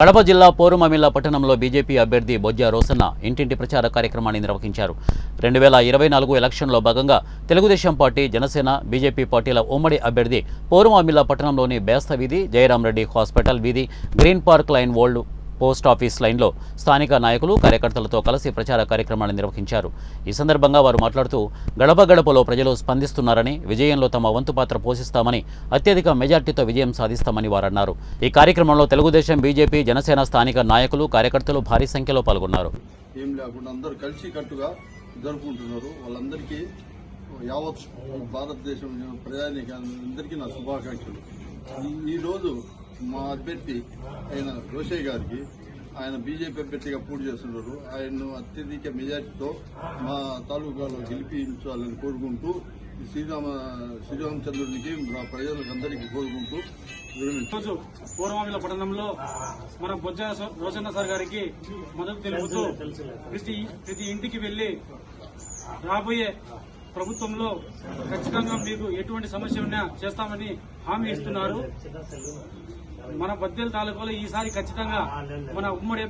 కడప జిల్లా పోరుమమిల్ల పట్టణంలో బీజేపీ అభ్యర్థి బొజ్జ రోసన్న ఇంటింటి ప్రచార కార్యక్రమాన్ని నిర్వహించారు. రెండు వేల ఇరవై నాలుగు ఎలక్షన్లో భాగంగా తెలుగుదేశం పార్టీ జనసేన బీజేపీ పార్టీల ఉమ్మడి అభ్యర్థి పోరుమమిల్ల పట్టణంలోని బేస్త వీధి జయరామరెడ్డి హాస్పిటల్ వీధి green park line old post office లైన్లో స్థానిక నాయకులు కార్యకర్తలతో కలిసి ప్రచార కార్యక్రమాన్ని నిర్వహించారు. ఈ సందర్భంగా వారు మాట్లాడుతూ గడప గడపలో ప్రజలు స్పందిస్తున్నారని విజయంలో తమ వంతు పాత్ర పోషిస్తామని అత్యధిక మెజార్టీతో విజయం సాధిస్తామని వారన్నారు ఈ కార్యక్రమంలో తెలుగుదేశం బీజేపీ జనసేన స్థానిక నాయకులు కార్యకర్తలు భారీ సంఖ్యలో పాల్గొన్నారు. ఏం లేకుండా అందరూ కలిసి కట్టుగా జరుపుకుంటున్నారు. వాళ్ళందరికీ యావత్ భారతదేశం ప్రజానీకాలందరికీ నా శుభాకాంక్షలు. ఈరోజు మా అభ్యర్థి అయిన రోషయ్య గారికి ఆయన బీజేపీ అభ్యర్థిగా పూర్తి చేస్తున్నారు. ఆయన్ను అత్యధిక మెజార్టీతో మా తాలూకాలో గెలిపించాలని కోరుకుంటూ శ్రీరామ శ్రీరామచంద్రునికి మా ప్రజలందరికీ అందరికీ కోరుకుంటూ ఈరోజు పూర్వమిల పట్టణంలో మన బొజ్జ సో- సార్ గారికి మద్దతు తెలుపుతూ ప్రతి ప్రతి ఇంటికి వెళ్ళి రాబోయే ప్రభుత్వంలో ఖచ్చితంగా మీకు ఎటువంటి సమస్య ఉన్నా చేస్తామని హామీ ఇస్తున్నారు. మన బద్దెల తాలూకాలో ఈసారి ఖచ్చితంగా మన ఉమ్మడి